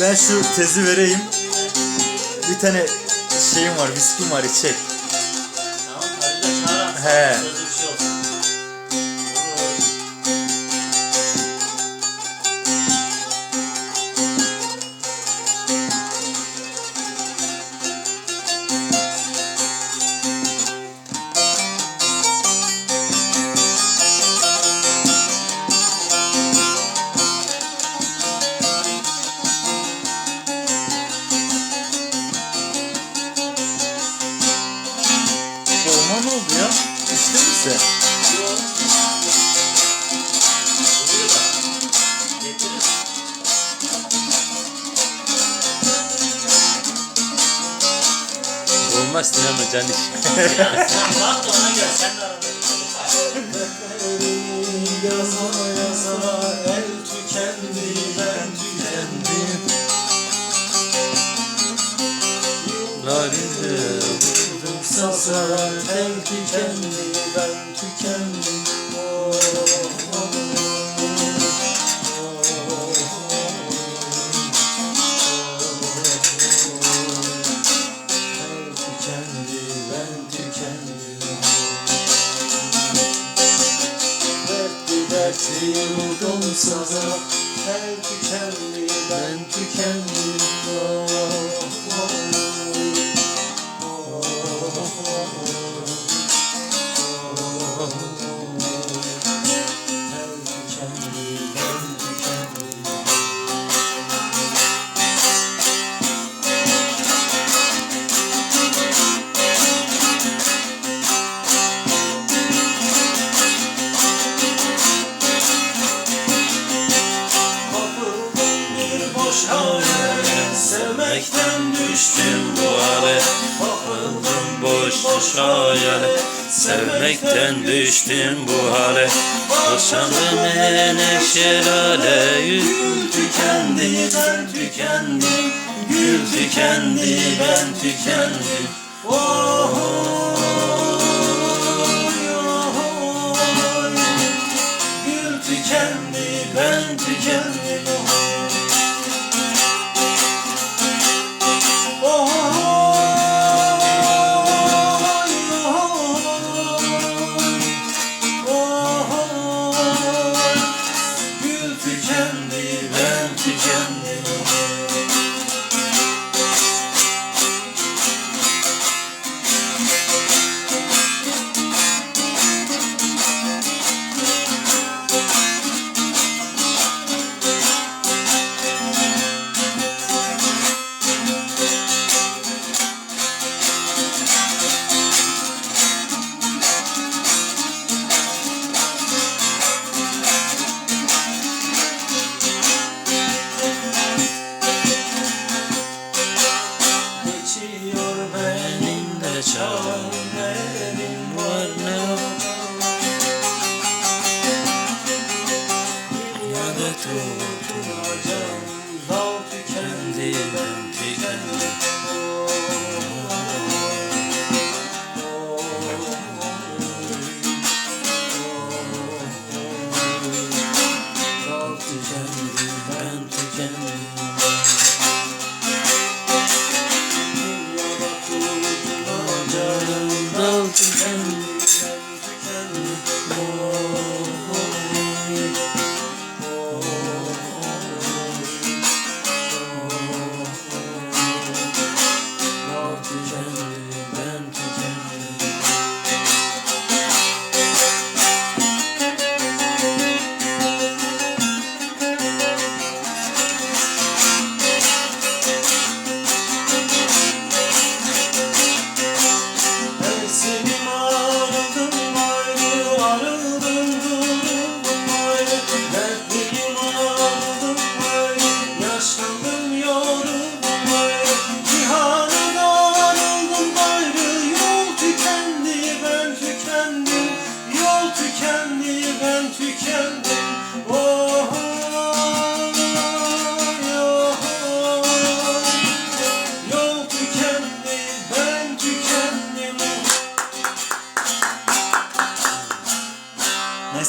Ben şu tezi vereyim. Bir tane şeyim var, viskim var içecek. Tamam hadi de çağır. He. Sözlü bir şey olsun. Oldu ya? İçtin mi. Olmaz Sinan'la can iş. Ya sen bak da ona göre sen de arada. Yaza yaza el tükendi ben tükendim Larinde Vurdum sasa el tükendi ben tükendim Oh, oh, oh, El tükendi ben tükendim Dertli sana El tükendi ben tükendim. Oh, oh, oh, Sevmekten düştüm bu hale Kapıldım boş boş hayale Sevmekten düştüm bu hale Boşandım ene şelale Gül tükendi ben tükendim Gül tükendi ben tükendim. Oh, true.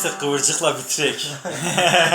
Neyse kıvırcıkla bitirek.